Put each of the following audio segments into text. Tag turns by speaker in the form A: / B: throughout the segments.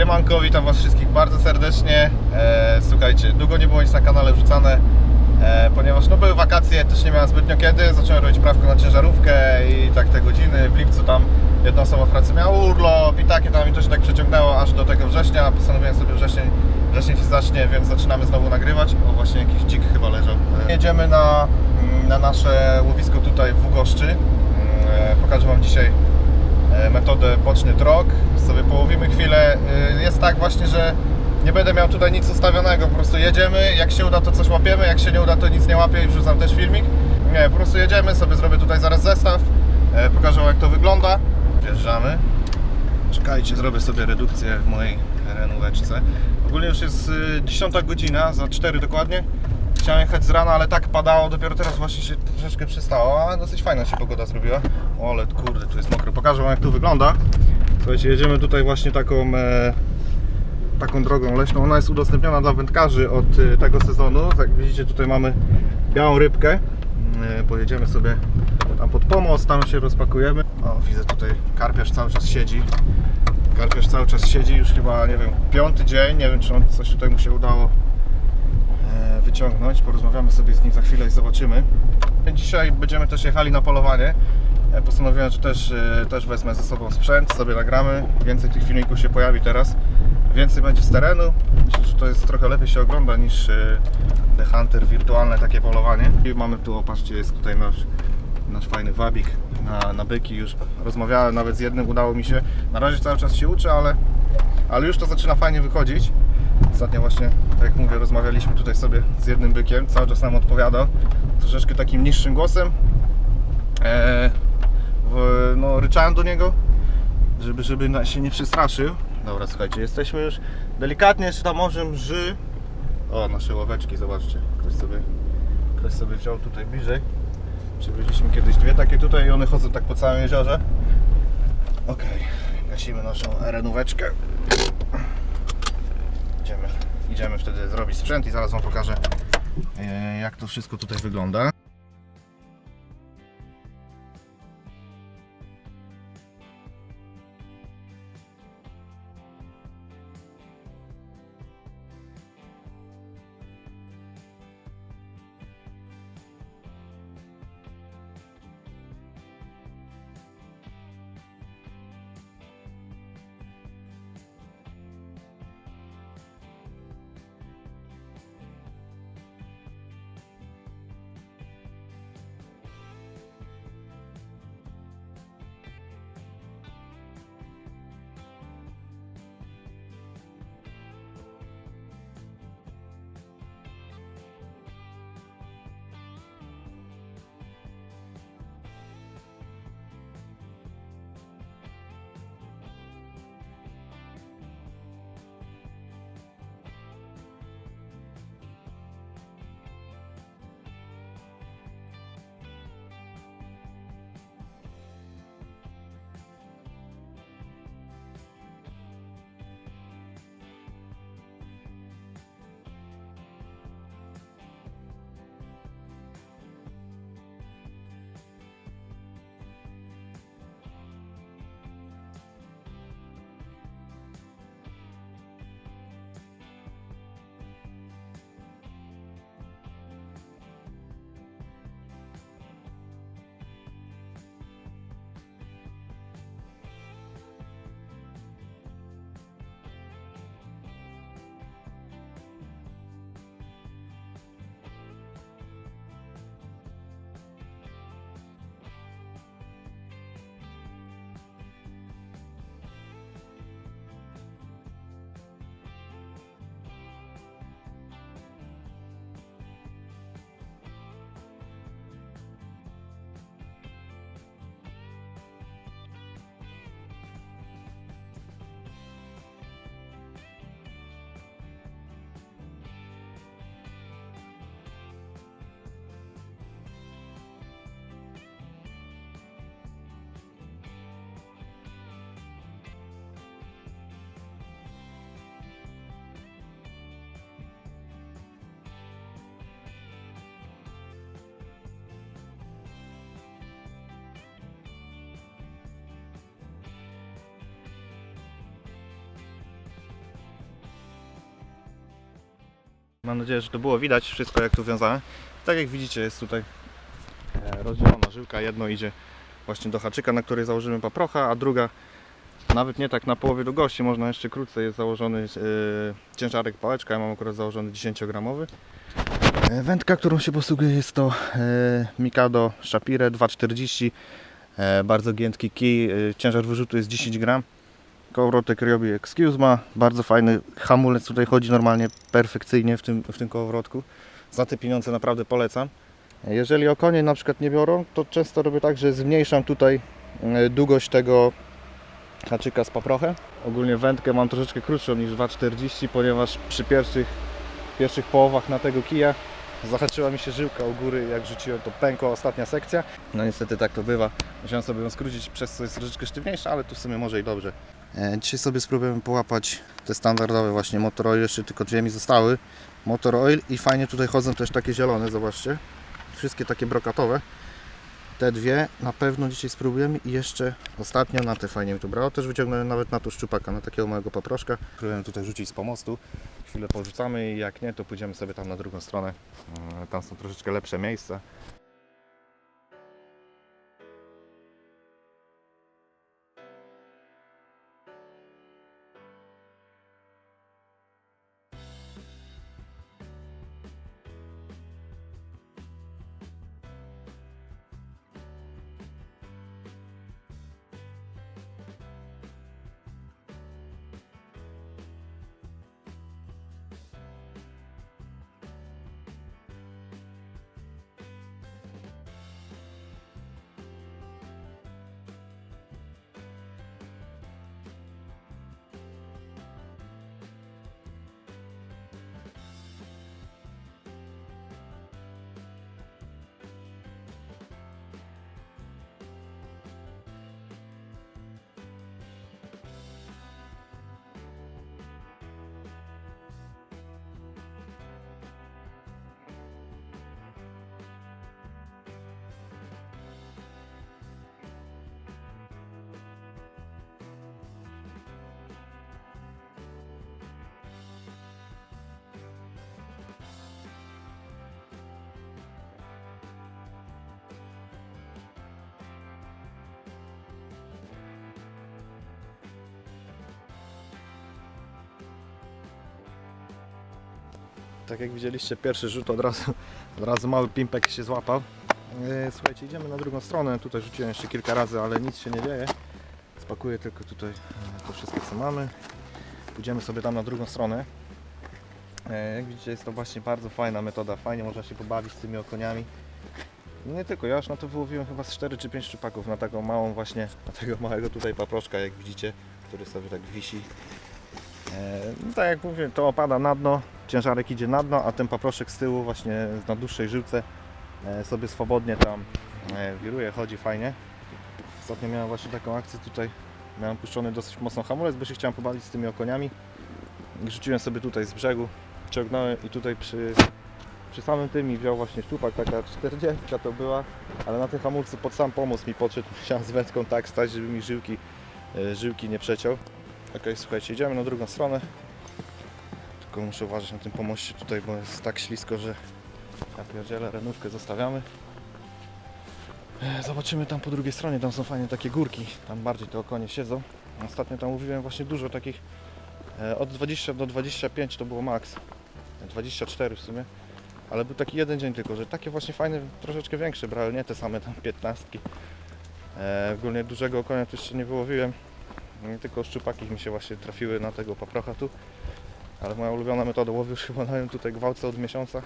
A: Siemanko, witam Was wszystkich bardzo serdecznie. E, słuchajcie, długo nie było nic na kanale wrzucane, e, ponieważ no, były wakacje, też nie miałem zbytnio kiedy. Zacząłem robić prawko na ciężarówkę i tak te godziny. W lipcu tam jedna osoba w pracy miała urlop i takie tam i to się tak przeciągnęło aż do tego września. Postanowiłem sobie wrzesień, wrzesień się zacznie, więc zaczynamy znowu nagrywać. O, właśnie jakiś dzik chyba leżał. E, jedziemy na, mm, na nasze łowisko tutaj w Ugoszczy. Mm, E, pokażę Wam dzisiaj metodę boczny trok. Sobie połowimy chwilę. E, Jest tak właśnie, że nie będę miał tutaj nic ustawionego, po prostu jedziemy, jak się uda to coś łapiemy, jak się nie uda to nic nie łapię i wrzucam też filmik. Nie, po prostu jedziemy, sobie zrobię tutaj zaraz zestaw, e, pokażę jak to wygląda. Wjeżdżamy. Czekajcie, zrobię sobie redukcję w mojej renóweczce. Ogólnie już jest y, 10 godzina, za 4 dokładnie. Chciałem jechać z rana, ale tak padało, dopiero teraz właśnie się troszeczkę przystało, a dosyć fajna się pogoda zrobiła. O, ale kurde, tu jest mokro. Pokażę Wam jak tu wygląda. Słuchajcie, jedziemy tutaj właśnie taką, e, taką drogą leśną. Ona jest udostępniona dla wędkarzy od e, tego sezonu. Jak widzicie, tutaj mamy białą rybkę. E, pojedziemy sobie tam pod pomost, tam się rozpakujemy. O, widzę tutaj karpiarz cały czas siedzi. Karpiarz cały czas siedzi, już chyba, nie wiem, piąty dzień. Nie wiem, czy on coś tutaj mu się udało wyciągnąć. Porozmawiamy sobie z nim za chwilę i zobaczymy. Dzisiaj będziemy też jechali na polowanie. E, Postanowiłem, że też, e, też wezmę ze sobą sprzęt, sobie nagramy. Więcej tych filmików się pojawi teraz. Więcej będzie z terenu. Myślę, że to jest trochę lepiej się ogląda niż e, The Hunter wirtualne takie polowanie. I mamy tu, opatrzcie, jest tutaj nasz, nasz fajny wabik na, na byki. Już rozmawiałem nawet z jednym, udało mi się. Na razie cały czas się uczę, ale, ale już to zaczyna fajnie wychodzić. Ostatnio właśnie, tak jak mówię, rozmawialiśmy tutaj sobie z jednym bykiem, cały czas nam odpowiadał, troszeczkę takim niższym głosem. Eee, w, no, ryczałem do niego, żeby, żeby się nie przestraszył. Dobra, słuchajcie, jesteśmy już delikatnie jeszcze tam może mrzy. O, nasze ławeczki, zobaczcie. Ktoś sobie, ktoś sobie wziął tutaj bliżej. Przywieźliśmy kiedyś dwie takie tutaj i one chodzą tak po całym jeziorze. Okej, gasimy naszą renóweczkę idziemy, idziemy wtedy zrobić sprzęt i zaraz Wam pokażę e, jak to wszystko tutaj wygląda. Mam nadzieję, że to było widać wszystko jak tu wiązane. Tak jak widzicie jest tutaj e, rozdzielona żyłka. Jedno idzie właśnie do haczyka, na której założymy paprocha, a druga nawet nie tak na połowie długości, można jeszcze krócej jest założony e, ciężarek pałeczka. Ja mam akurat założony 10 gramowy. E, Wędka, którą się posługuję jest to Mikado Shapire 240 e, bardzo giętki kij, ciężar wyrzutu jest 10 gram kołowrotek Ryobi Excuse ma, bardzo fajny hamulec tutaj chodzi normalnie perfekcyjnie w tym, w tym kołowrotku za te pieniądze naprawdę polecam jeżeli o konie na przykład nie biorą, to często robię tak, że zmniejszam tutaj e, długość tego haczyka z paprochem ogólnie wędkę mam troszeczkę krótszą niż 240 ponieważ przy pierwszych pierwszych połowach na tego kija zahaczyła mi się żyłka u góry, jak rzuciłem to pękła ostatnia sekcja. No niestety tak to bywa. Musiałem sobie ją skrócić, przez co jest troszeczkę sztywniejsza, ale tu w sumie może i dobrze. E, Dzisiaj sobie spróbujemy połapać te standardowe właśnie motor oil, jeszcze tylko dwie mi zostały. Motor oil i fajnie tutaj chodzą też takie zielone, zobaczcie. Wszystkie takie brokatowe. Te dwie na pewno dzisiaj spróbujemy i jeszcze ostatnia na te fajnie mi tu brało. Też wyciągnąłem nawet na tu szczupaka, na takiego małego paproszka. Spróbujemy tutaj rzucić z pomostu. Chwilę porzucamy i jak nie, to pójdziemy sobie tam na drugą stronę. E, Tam są troszeczkę lepsze miejsca. Tak jak widzieliście, pierwszy rzut od razu, od razu mały pimpek się złapał. E, Słuchajcie, idziemy na drugą stronę. Tutaj rzuciłem jeszcze kilka razy, ale nic się nie dzieje. Spakuję tylko tutaj e, to wszystko co mamy. Pójdziemy sobie tam na drugą stronę. E, Jak widzicie, jest to właśnie bardzo fajna metoda. Fajnie można się pobawić z tymi okoniami. Nie tylko, ja już na to wyłowiłem chyba z 4 czy 5 szczupaków na taką małą właśnie, na tego małego tutaj paproszka, jak widzicie, który sobie tak wisi. No tak jak mówię, to opada na dno, ciężarek idzie na dno, a ten paproszek z tyłu właśnie na dłuższej żyłce e, sobie swobodnie tam e, wiruje, chodzi fajnie. Ostatnio miałem właśnie taką akcję tutaj, miałem puszczony dosyć mocno hamulec, bo się chciałem pobawić z tymi okoniami. I rzuciłem sobie tutaj z brzegu, ciągnąłem i tutaj przy, przy samym tym mi wziął właśnie szczupak, taka 40 to była, ale na tym hamulcu pod sam pomóc mi podszedł, musiałem z wędką tak stać, żeby mi żyłki, e, żyłki nie przeciął. Ok, słuchajcie, idziemy na drugą stronę. Tylko muszę uważać na tym pomoście tutaj, bo jest tak ślisko, że ja pierdzielę, renówkę zostawiamy. E, Zobaczymy tam po drugiej stronie, tam są fajne takie górki, tam bardziej te okonie siedzą. Ostatnio tam mówiłem właśnie dużo takich, e, od 20 do 25 to było maks, 24 w sumie. Ale był taki jeden dzień tylko, że takie właśnie fajne, troszeczkę większe brały, nie te same tam 15. E, ogólnie dużego konia tu jeszcze nie wyłowiłem. Tylko szczupaki mi się właśnie trafiły na tego paprocha tu. Ale moja ulubiona metoda łowiu już chyba dają tutaj gwałcę od miesiąca.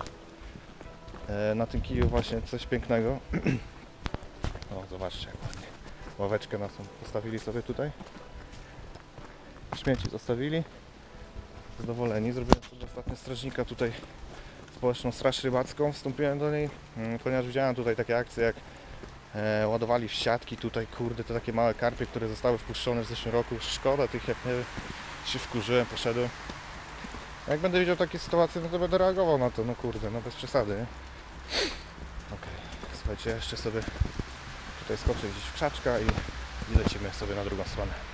A: E, na tym kiju właśnie coś pięknego. o, zobaczcie jak ładnie. Ławeczkę nas postawili sobie tutaj. Śmieci zostawili. Zadowoleni. Zrobiłem sobie ostatnio strażnika tutaj społeczną straż rybacką. Wstąpiłem do niej, mm, ponieważ widziałem tutaj takie akcje jak e, ładowali w siatki tutaj, kurde, te takie małe karpie, które zostały wpuszczone w zeszłym roku. Szkoda tych, jak nie się wkurzyłem, poszedłem. Jak będę widział takie sytuacje, no to będę reagował na to, no kurde, no bez przesady? Okej, słuchajcie, ja jeszcze sobie tutaj skoczę gdzieś w krzaczka i lecimy sobie na drugą stronę.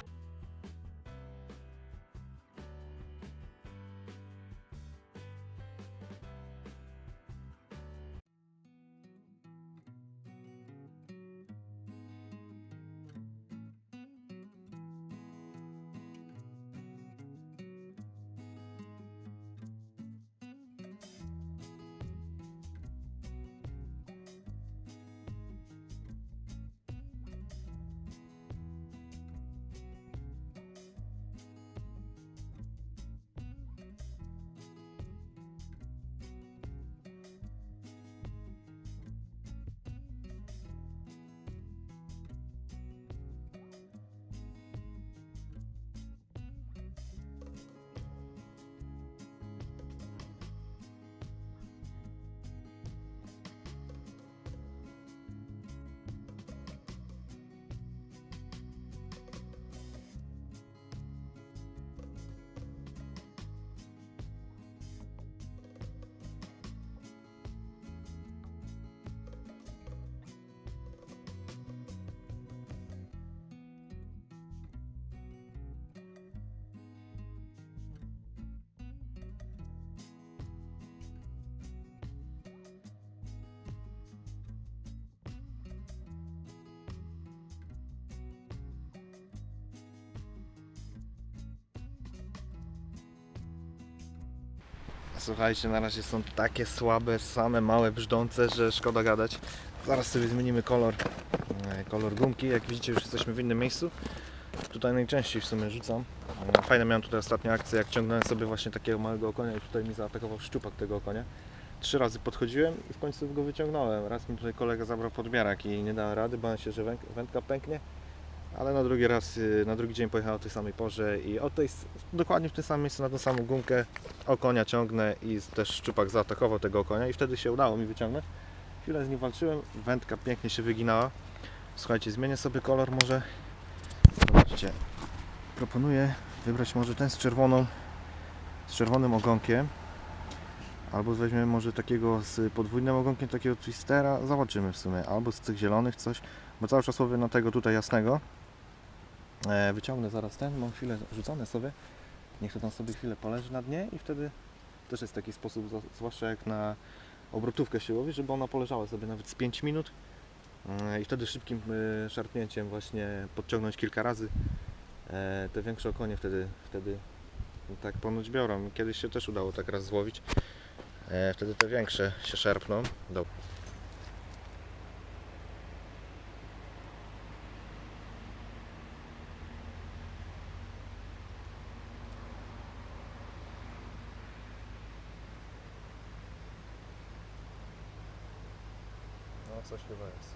A: Słuchajcie, na razie są takie słabe, same małe, brzdące, że szkoda gadać. Zaraz sobie zmienimy kolor, e, kolor gumki. Jak widzicie, już jesteśmy w innym miejscu. Tutaj najczęściej w sumie rzucam. E, Fajne miałem tutaj ostatnio akcję, jak ciągnąłem sobie właśnie takiego małego konia i tutaj mi zaatakował szczupak tego konia. Trzy razy podchodziłem i w końcu go wyciągnąłem. Raz mi tutaj kolega zabrał podbierak i nie dałem rady, bałem się, że wędka pęknie. Ale na drugi raz, y, na drugi dzień pojechałem o tej samej porze i o tej, dokładnie w tym samym miejscu, na tą samą gumkę o konia ciągnę i też szczupak zaatakował tego konia i wtedy się udało mi wyciągnąć. Chwilę z nim walczyłem, wędka pięknie się wyginała. Słuchajcie, zmienię sobie kolor może. Zobaczcie, proponuję wybrać może ten z czerwoną, z czerwonym ogonkiem. Albo weźmiemy może takiego z podwójnym ogonkiem, takiego twistera. Zobaczymy w sumie. Albo z tych zielonych coś. Bo cały czas łowię na tego tutaj jasnego. E, wyciągnę zaraz ten, mam chwilę rzucone sobie. Niech to tam sobie chwilę poleży na dnie i wtedy też jest taki sposób, zwłaszcza jak na obrotówkę się żeby ona poleżała sobie nawet z 5 minut. E, I wtedy szybkim e, szarpnięciem właśnie podciągnąć kilka razy. E, te większe okonie wtedy, wtedy tak ponoć biorą. Kiedyś się też udało tak raz złowić. Wtedy te większe się szarpną. Dobra. Coś chyba jest.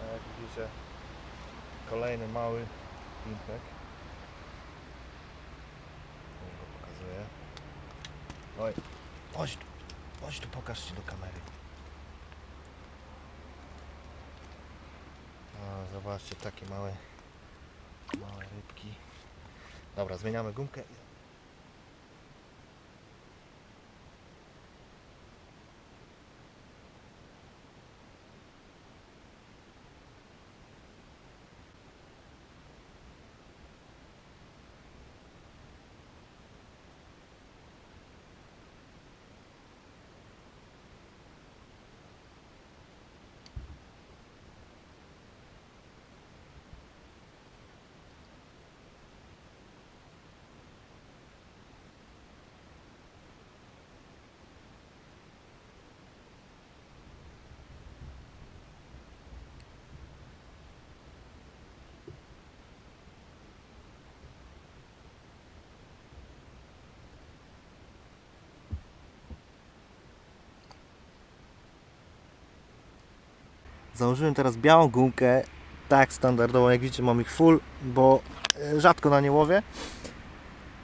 A: A jak widzicie, kolejny mały pimpek. Go pokazuję. Oj, chodź tu, chodź tu, pokaż się do kamery. Zobaczcie, takie małe, małe rybki. Dobra, zmieniamy gumkę. Założyłem teraz białą gumkę, tak standardową, jak widzicie mam ich full, bo e, rzadko na nie łowię.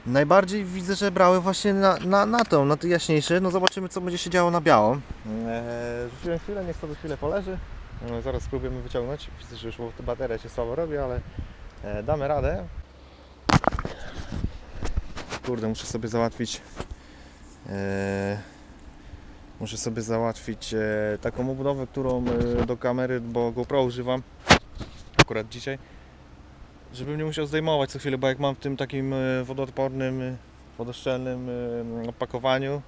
A: Najbardziej widzę, że brały właśnie na, na, na tą, na te jaśniejsze. No zobaczymy co będzie się działo na białą. Eee, rzuciłem chwilę, niech sobie chwilę poleży. No, zaraz spróbujemy wyciągnąć. Widzę, że już bateria się słabo robi, ale e, damy radę. Kurde, muszę sobie załatwić e, Muszę sobie załatwić e, taką obudowę, którą e, do kamery, bo GoPro używam akurat dzisiaj, żebym nie musiał zdejmować co chwilę, bo jak mam w tym takim e, wodoodpornym, wodoszczelnym opakowaniu,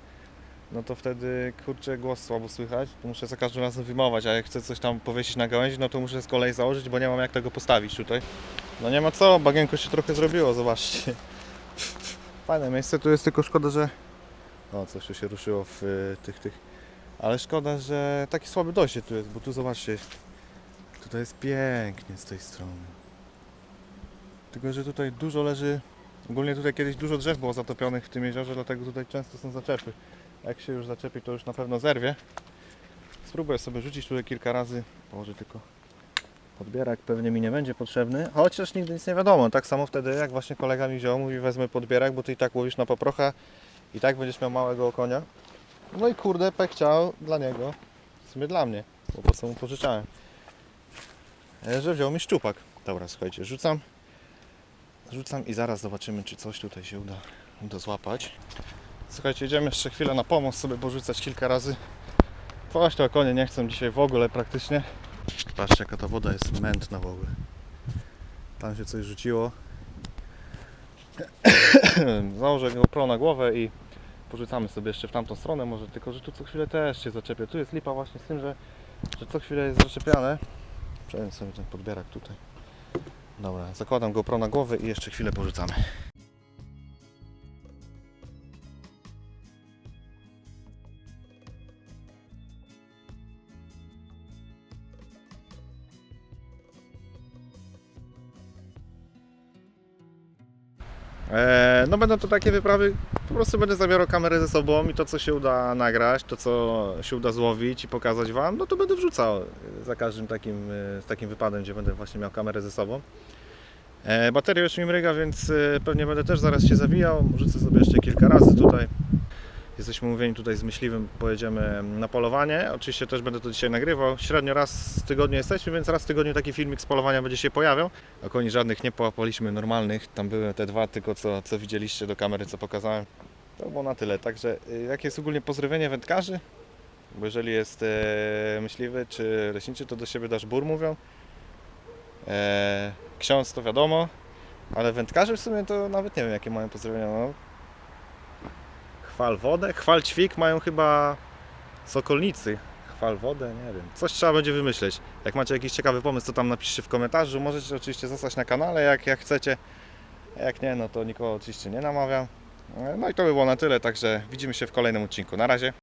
A: no to wtedy kurczę głos słabo słychać, to muszę za każdym razem wyjmować, a jak chcę coś tam powiesić na gałęzi, no to muszę z kolei założyć, bo nie mam jak tego postawić tutaj. No nie ma co, bagienko się trochę zrobiło, zobaczcie. Fajne miejsce, tu jest tylko szkoda, że o, coś tu się ruszyło w y, tych, tych. Ale szkoda, że taki słaby dojście tu jest, bo tu zobaczcie. Tutaj jest pięknie z tej strony. Tylko, że tutaj dużo leży. Ogólnie tutaj kiedyś dużo drzew było zatopionych w tym jeziorze, dlatego tutaj często są zaczepy. Jak się już zaczepi, to już na pewno zerwie. Spróbuję sobie rzucić tutaj kilka razy. Położę tylko podbierak, pewnie mi nie będzie potrzebny. Chociaż nigdy nic nie wiadomo. Tak samo wtedy, jak właśnie kolega mi wziął, mówi wezmę podbierak, bo ty i tak łowisz na poprocha i tak będziesz miał małego konia. No i kurde, pek chciał dla niego, w sumie dla mnie, bo po co mu pożyczałem. E, Że wziął mi szczupak. Dobra, słuchajcie, rzucam. Rzucam i zaraz zobaczymy, czy coś tutaj się uda, uda złapać. Słuchajcie, idziemy jeszcze chwilę na pomoc sobie porzucać kilka razy. Coś to konie nie chcą dzisiaj w ogóle praktycznie. Patrzcie, jaka ta woda jest mętna w ogóle. Tam się coś rzuciło. Założę GoPro na głowę i porzucamy sobie jeszcze w tamtą stronę może, tylko że tu co chwilę też się zaczepia. Tu jest lipa właśnie z tym, że, że co chwilę jest zaczepiane. Przejąć sobie ten podbierak tutaj. Dobra, zakładam GoPro na głowę i jeszcze chwilę porzucamy. No będą to takie wyprawy, po prostu będę zabierał kamerę ze sobą i to co się uda nagrać, to co się uda złowić i pokazać Wam, no to będę wrzucał za każdym takim, e, takim wypadem, gdzie będę właśnie miał kamerę ze sobą. E, bateria już mi mryga, więc e, pewnie będę też zaraz się zawijał, rzucę sobie jeszcze kilka razy tutaj. Jesteśmy umówieni tutaj z myśliwym, pojedziemy na polowanie. Oczywiście też będę to dzisiaj nagrywał. Średnio raz w tygodniu jesteśmy, więc raz w tygodniu taki filmik z polowania będzie się pojawiał. A koni żadnych nie połapaliśmy normalnych. Tam były te dwa tylko, co, co widzieliście do kamery, co pokazałem. To było na tyle. Także y, jakie jest ogólnie pozdrowienie wędkarzy? Bo jeżeli jest e, myśliwy czy leśniczy, to do siebie dasz bór, mówią. E, ksiądz to wiadomo, ale wędkarze w sumie to nawet nie wiem, jakie mają pozdrowienia. No, chwal wodę, chwal ćwik mają chyba sokolnicy. Chwal wodę, nie wiem. Coś trzeba będzie wymyśleć. Jak macie jakiś ciekawy pomysł, to tam napiszcie w komentarzu. Możecie oczywiście zostać na kanale, jak, jak chcecie. Jak nie, no to nikogo oczywiście nie namawiam. No i to by było na tyle, także widzimy się w kolejnym odcinku. Na razie.